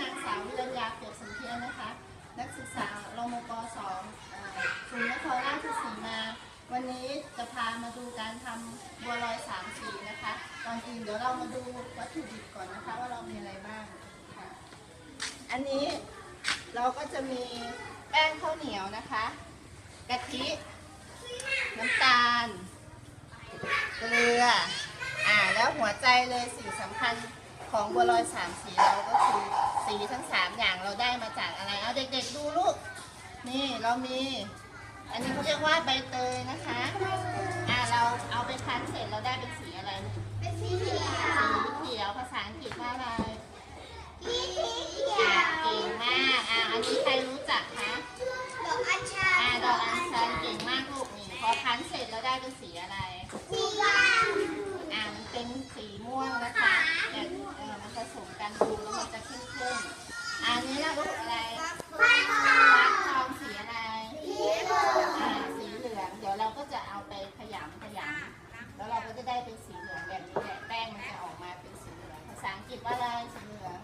นางสาววิรัญญาเกียรติสันเทียนนะคะ นักศึกษารมปสองเอ่อศูนย์นครราชสีมา วันนี้จะพามาดูการทำบัวลอยสามสีนะคะก่อนอื่นเดี๋ยวเรามาดูวัตถุดิบก่อนนะคะว่าเรามีอะไรบ้างค่ะ อันนี้เราก็จะมีแป้งข้าวเหนียวนะคะกะทิน้ำตาล เกลือ อ่า แล้วหัวใจเลยสิ่งสำคัญของบัวลอยสามสีเราก็คือ สีทั้งสามอย่างเราได้มาจากอะไร เอาเด็กๆดูลูก นี่เรามี อันนี้เขาเรียกว่าใบเตยนะคะ อ่าเราเอาไปคั้นเสร็จเราได้เป็นสีอะไรลูกเป็นสีเขียวสีเขียวภาษาอังกฤษว่าอะไรสีเขียอ่าวเก่งมาก อ่าอันนี้ใครรู้จักคะดอกอัญชันอ่าดอกอัญชันเก่งมากลูกนี่พอคั้นเสร็จแล้วได้เป็นสีอะไร สีดอ่ามันเป็นสีม่วงนะคะแต่เออันผสมกันดูแล้วมันจะเข้มข้น อันนี้ละลูกอะไรฟ้าฟักทองสีอะไร สีเหลืองสีเหลือง เดี๋ยวเราก็จะเอาไปขยำขยำแล้วเราก็จะได้เป็นสีเหลืองแบบนี้แหละแป้งมันจะออกมาเป็นสีเหลืองภาษาอังกฤษว่าอะไรสีเหลือง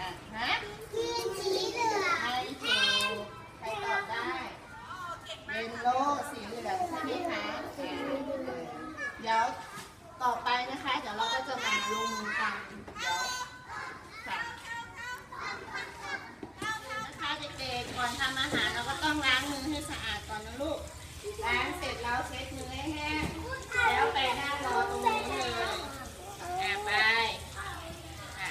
อะฮะที่สีเหลืองไม่ถูกใครตอบได้เยลโล่สีเหลืองใช่ไหมคะอ่เดี๋ยวต่อไป งเดี๋ยวค่ะนะคะเด็กๆก่อนทำอาหารเราก็ต้องล้างมือให้สะอาดก่อนนะลูก ล้างเสร็จแล้วเช็ดมือให้แห้ง แล้วไปนั่งรอตรงนี้เลยอะไปอะ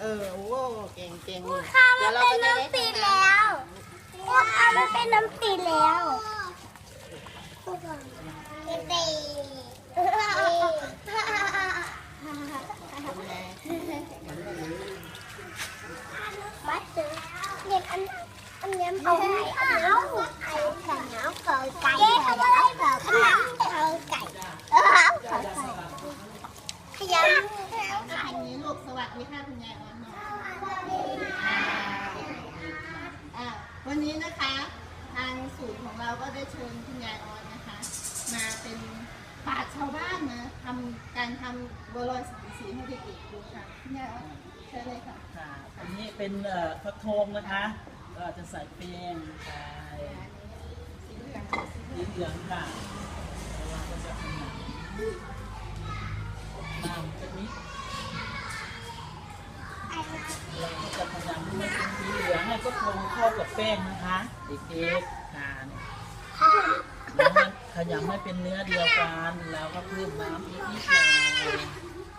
เออโอ้โหเก่งเก่งข้าวมันเป็นน้ำตีแล้วข้าวมันเป็นน้ำตีแล้วตีบัตเตอร์เนี่ยอันอันนี้เอาไก่เอาไก่ไก่เอาไก่ไก่เอาไก่เอาไก่เอาไก่เอาไก่ขยำเอาทางนี้ ลูกสวัสดีค่ะคุณยายออนหน่อยอ่าอ่าวันนี้นะคะทางสูตรของเราก็ได้เชิญคุณยายออนนะคะ มาเป็นปราชญ์ชาวบ้านนะทำการทำบัวลอยสามสีให้เด็กๆดูค่ะคุณยายออนเชิญเลยค่ะค่ะอันนี้เป็นเอ่อฟักทองนะคะ ก็จะใส่แป้งใส่สีเหลืองสีเหลืสีองเหลืองค่ะแล้วเราก็จะขยำ ป้งนะคะเด็กๆค่ะเนี่ยแล้วมันขยำให้เป็นเนื้อเดียวกัน แล้วก็เพิ่มน้ำอีกนิดหน่อยค่ะ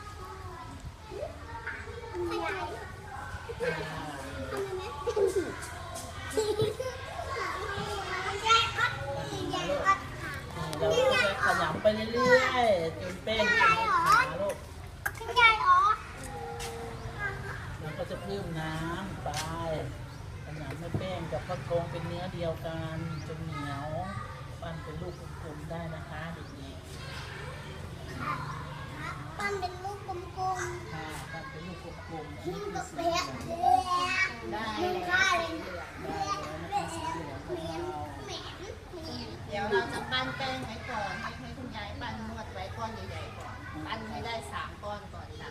เราจะขยำไปเรื่อยๆจนแป้งเป็นขาลูกเราก็จะเพิ่มน้ำไป ขยำให้แป้งกับข้าวทองเป็นเนื้อเดียวกันจนเหนียวปั้นเป็นลูกกลมๆได้นะคะเด็กปั้นเป็นลูกกกลมๆอันนี้คือสีเหลืองได้มึงแล้วฆ่าเลยได้แล้วนะคะสีเหลืองของเราเดี๋ยวเราจะปั้นแป้งไว้ก่อนให้ให้คุณยายปั้นนวดไว้ก้อนใหญ่ๆก่อนปั้นให้ได้สามก้อนก่อนค่ะ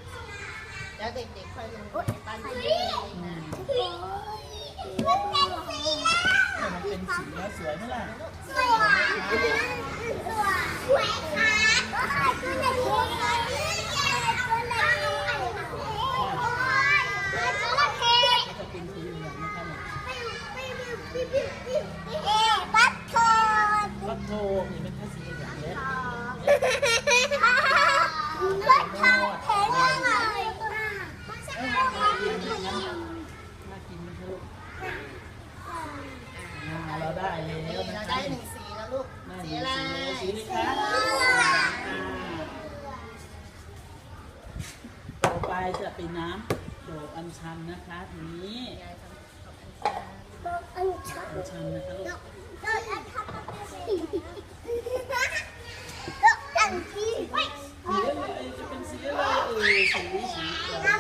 แล้วเด็กๆค่อยลงมือปั้นทีเล็กๆนะ มันเป็นสีแล้วถ้ามันเป็นสีแล้วสวยไหมล่ะสวยสวยสวยค่ะก็ขายตัวไหนตัวไหนตัวไหนตัวไหนก็จะเป็นสีเหลืองนะคะเนี่ยเอ๊บัตโทนวัดโทนี่เป็นแค่สีเหลืองเล็ก บัตโทนเห็นยังไง น่ากินไหมคะลูก อ่าเราได้แล้วนี่นะเราคะได้หนึ่งสีแล้วลูกได้สีหนึ่อะไรงสีเลยสีเลยคะอ่าต่อไปจะเป็นน้ำโดดอัญชันนะคะทีนี้ยายทำขอบคุณค่ะอัญชันนะคะลูก สีอะไรจะเป็นสีอะไรเอ่ยสีสีเขียว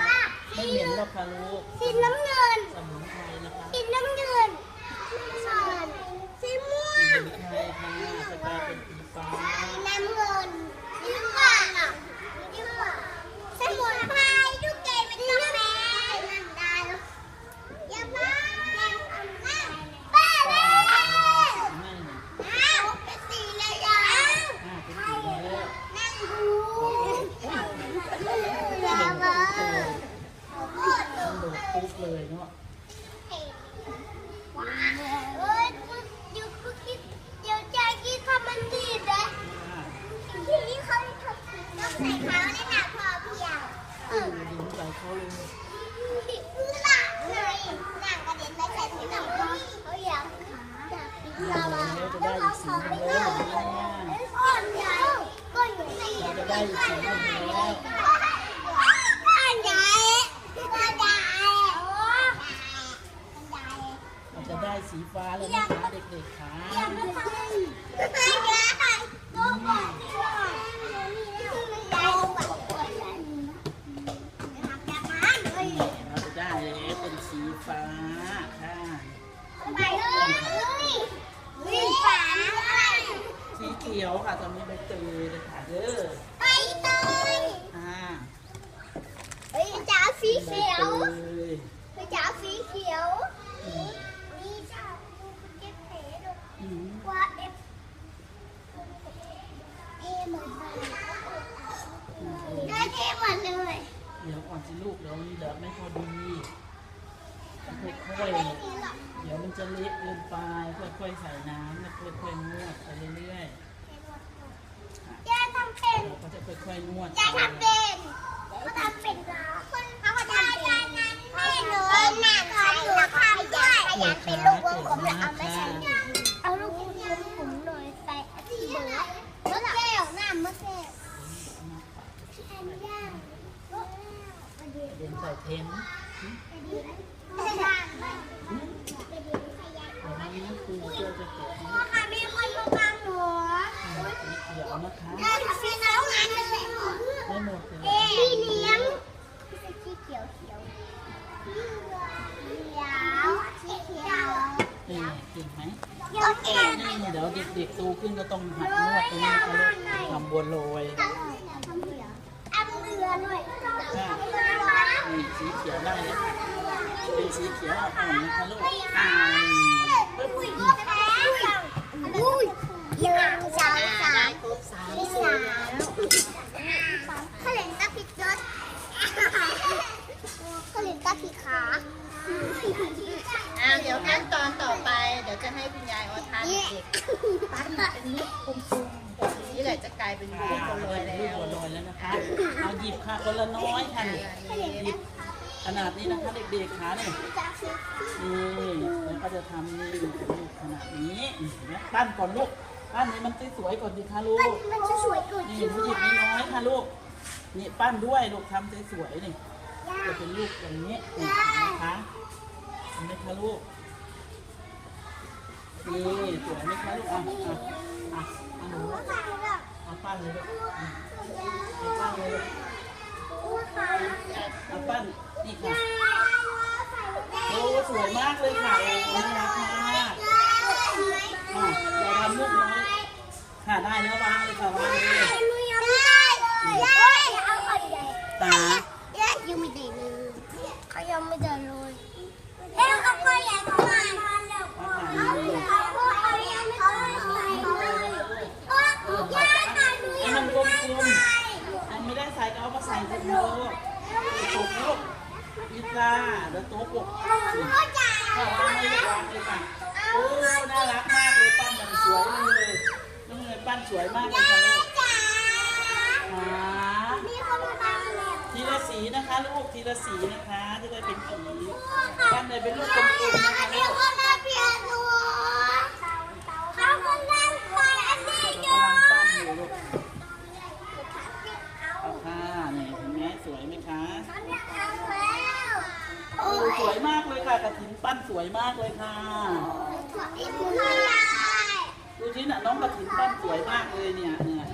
ไม่เหม็นหรอกค่ะลูก สีน้ำเงิน สมุนไพรนะคะ สีน้ำเงินสีม่ว ส ง มุนไพรค่ะจะกลาย เป็นปีศาจำเงินสีม่วงอะสีม่วงสมุนไพรลูกเกดเป็นกาแฟนั่นได้แล้วอย่าบ้าบ้าเลย ไม่เนี่ย อ้าวเป็นสีเลยอะ อ่าเป็นสีแล้ว นั่งดูอย่าบ้า ต้องโดดปุ๊บเลยเนาะ เอ้ยเดี๋ยวกูคิดเดี๋ยวใจกี้ทำมันดีนะ อ่า ทีนี้เขาต้องใส่เท้าในหนาพอเพียง เออดีใส่เขาเลย หนักเลยหนักกระเด็นไปใส่ที่หนังเขาอยากอยากกินลาวา แล้วจะได้อีกสีหนึงแล้วอย่างนี้เนี่ย ก้อนใหญ่ก้อนใหญ่ เราจะได้อีกสีหนึงแล้ว ก้อนใหญ่ก้อนใหญ่ เรา จะได้สีฟ้าแล้วนะคะเด็กๆค่ะ เราจะได้แล้วเป็นสีฟ้าค่ะ สีเขียวค่ะตอนนี้ใบเตยเลยค่ะเด้ออ่า สีเขียว ใบเตย ไปจ๋าสีเขียวนี่จ้าเก็บแผลดู อืม ว่าเอฟเอหมดเลยได้เอหมดเลย เดี๋ยว ก่อนสิลูกเดี๋ยวนี้เดี๋ยวไม่พอดีค่อยๆเดี๋ยวมันจะเละเกินไปค่อยๆใส่น้ำแล้วค่อยๆนวดไปเรื่อยยายทำเป็นเขาก็จะค่อยๆนวดยายทำเป็นเขาทำเป็นแล้วอคนเขาทำเป็นนั้นแม่หนูหนังใส่ละครด้วยขยันเป็นลูกวงผมเลยเอาไม่ใส่เอาลูกวงผมหน่อยใส่ที่เบอร์มะแก้วน้ำมะแก้วอันย่าง เรียนใส่เทนไม่ได้เดี๋ยวนี้ครูเชื่อจะเก็บให้พ่อค่ะมีคนมาฟังหนูสีเขียวนะคะยายสีน้ำมันเลยไม่หมดเลยเอ๊ะสีเหลืองสีเขียวเขียวเขียวสีเขียวนี่เก่งไหมเขียวเขียวนี่เดี๋ยวเด็กๆโตขึ้นก็ต้องหัดนวดตรงนี้เขาเรียกทำบัวลอย อันเรือด้วย นี่ สีเขียวได้แล้วค่ะเป็นสีเขียวอ่อนนะคะลูกอ่าปึ๊บอุ้ยอุ้ยยังสาวสาวครบสามที่สามเขาเล่นตาผิดรถเขาเล่นตาผิดขาอ่าเดี๋ยวขั้นตอนต่อไป เดี๋ยวจะให้คุณยายออทานเด็กๆปั้นเป็นลูกกลมๆนี่แหละจะ กลายเป็นลูกอ่าบัวลอยเป็นแล้ลูกวบัวลอยแล้วนะคะเอาหยิบค่ะคนละน้อยค่ะนี่หยิบขนาดนี้นะคะเด็กๆค่ะนี่นี่แล้วก็จะทำนี่เป็นลูกขนาดนี้เห็นไหมปั้นก่อนลูกปั้นนี้มันสวยๆก่อนสิคะลูกมันจะสวยกว่านี่ที่หนูหยิบน้อยๆค่ะลูกนี่ปั้นด้วยลูกทำสวยๆนี่จะเป็นลูกอย่างนี้นี่นะคะเห็นไหมคะลูกนี่สวยไหมคะลูกอะอะอะอะหนู เอาปั้นเลยลูกเอาปั้นเลยลูกเอาปั้นนี่ค่ะโอ้สวยมากเลยค่ะน่ารักมากอะเราทำลูกน้อยค่ะได้แล้ววางเลยค่ะวางเลยตายังไม่ได้เลยเขายังไม่ได้เลยเอ้ยเขาก็ยังมาแล้ว เอาค่ะนี่เลย เขายังไม่ได้เลยโอ้ยายตาดู ให้มันกลมๆอันไม่ได้ใส่ก็ เอามาใส่ถุงมือตกลูกพิซซ่าเดี๋ยวโต๊ะปกเขาจ่ายค่ะวางเลยลูกวางเลยค่ะโอ้น่ารักมากเลยปั้นอย่างสวยเลยน้องเนยปั้นสวยมากเลยค่ะลูกทีละสีนะคะลูกทีละสีนะคะ จะได้เป็นสีปั้นเลยเป็นลูกกลมๆนะคะ เดี๋ ลู ยว ก ก็มาเปลี่ยนตัวเขากำลังไปอันนี้อกำ ยู่ ลังปั้นอยู่ลูกเอาค่ะนี่เห็นไหมสวยไหมคะ โอ้ โอ้ ย สวยมากเลยค่ะกระถินปั้นสวยมากเลยค่ะอีกคนไม่ได้ดูที่น่ะน้องกระถินปั้นสวยมากเลยเนี่ยเนี่ย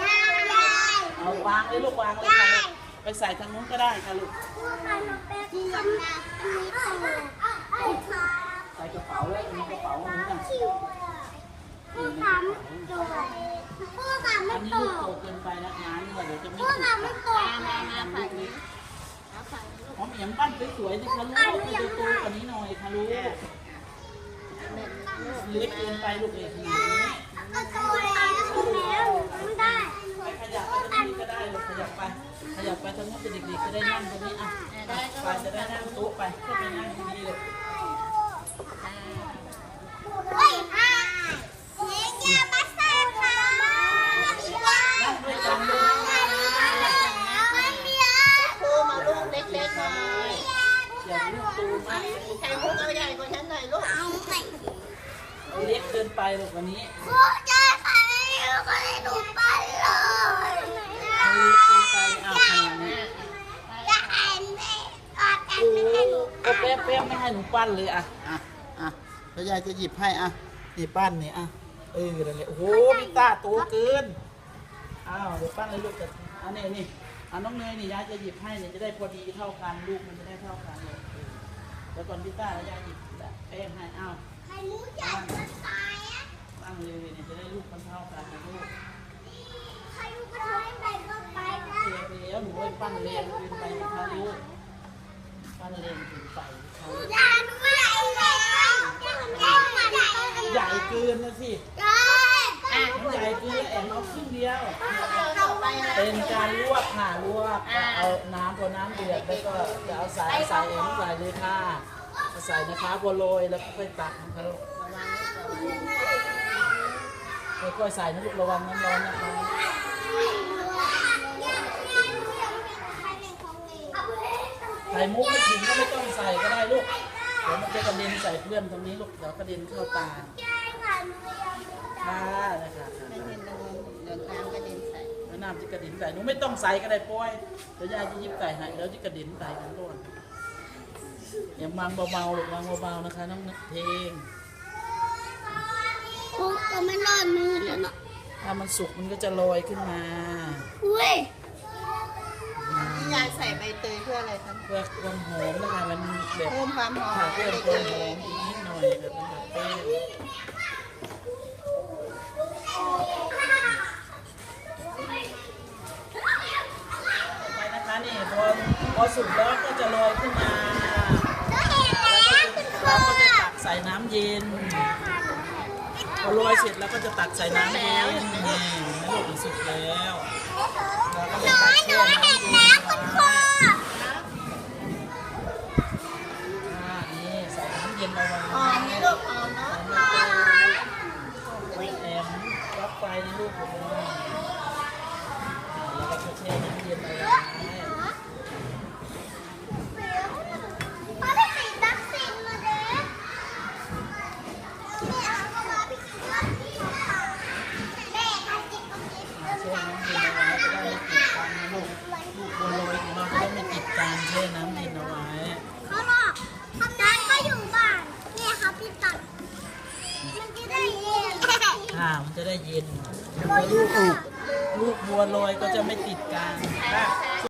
ยายยายเอาวางเลยลูกวางเลยค่ะลูกไปใส่ทางนู้นก็ได้ค่ะลูกที่ยังนะอันนี้ตัวไอ้ขาใส่กระเป๋าเลยมีกระเป๋าอันนี้น่ะคิวผู้ทำตัวผู้ทำไม่อันนี้ตลูกกโตเกินไปนะงานเนี่ยเดี๋ยวจะไม่ผู้ถูกทำไม่ตกมามามาทำ หอมแหมปั้นสวยๆสิคะลูกจะโตกว่านี้หน่อยค่ะลูกเล็กเกินไปลูกเล็กนี้ก็โตแล้วแล้วไม่ได้ขยับไปตรงนี้ก็ได้ลูกขยับไป ขยับไปทางนู้นจะเด็กๆจะได้นั่งตรงนี้อะไปจะได้นั่งโต๊ะไปก็ไปนั่งดีๆเลย เฮ้ยอ่าเลี้ยงยามาใส่ค่ะ นั่งด้วยกันเลย ไม่มี ปูมาลูกเล็กๆหน่อย อย่าลูกตูมากลูก ไข่มุกเอาใหญ่กว่าฉันหน่อยลูก เอาไป เลูกวันนี้ครูจะขายอยู่ก็เลยหนูไปเลยเล็กเกินไปอะขนาดนี้จะแอนไม่ก็แอนโอ้ไม่ให้หนูก็แป๊บแป๊บไม่ให้หนูปั้นเลยอะอะอะแล้วยายจะหยิบให้อะนี่ปั้นนี่อะเออนั่นแหละโอ้โหพี่ตาโตเกินอ้าวเดี๋ยวปั้นเลยลูกจะอันนี้นี่อะน้องเนยนี่ยายจะหยิบให้เนี่ยจะได้พอดีเท่ากันลูกมันจะได้เท่ากันเลยแล้วก่อนพี่ต้าแล้วยายหยิบแป้งให้อ้าวใครรู้จักมันตาย อังเลยเนี่ยจะได้ลูกมันเท่ากันนะลูกใครรู้ก็ทำไปก็ไปได้เสียวหนูไปปั้นเลนเกินไปนะคะลูกปั้นเลนถึงไปเขายาหนูใหญ่แล้วแก้มมันใหญ่เกินนะสิใหญ่เกินแอมเอาครึ่งเดียว เป็นการลวกค่ะลวกเอาน้ำพอน้ำเดือดแล้วก็จะเอาสายสายแอมใส่เลยค่ะใส่นะคะพอโรยแล้วก็ค่อยตักนะคะลูก ค่อยใส่นะลูกระวังน้ำร้อนนะคะใส่มุกไม่ถึงก็ไม่ต้องใส่ก็ได้ลูกเดี๋ยวมันจะกระเด็นใส่เพื่อนตรงนี้ลูกเดี๋ยวกระเด็นเข้าตาค่ะนะคะไม่เห็นเลยเดี๋ยวน้ำกระเด็นใส่แล้วน้ำจะกระเด็นใส่หนูไม่ต้องใส่ก็ได้ปล่อยเดี๋ยวยายจะยิบใส่ให้แล้วจะกระเด็นใส่กันก่อนอย่าวางเบาๆลูกวางเบาๆนะคะน้องเพลง ปุ๊กก็ไม่รอดมือแล้วเนาะถ้ามันสุกมันก็จะลอยขึ้นมาอุ้ยนี่ยายใส่ใบเตยเพื่ออะไรคะเพื่อความหอมนะคะมันแบบเพิ่มความหอมค่ะเพิ่มเด็ความหกอมอีกนิดหน่อยแบบมันแบบแป้งไปนะคะนี่พอพอสุกแล้วก็จะลอยขึ้นมาแล้วก็จะตักใส่น้ำเย็น พอโรยเสร็จแล้วก็จะตักใส่น้ำเย็นนี่ไม่หมดสุกแล้วเราก็จะตักแช่น้ำเย็นไว้อ่านี่ใส่น้ำเย็นเอาไว้ๆหอมไหมลูกหอมเนาะแอมรับไฟในลูกผมเลยแล้วก็จะแช่น้ำเย็นเอาไว้เขา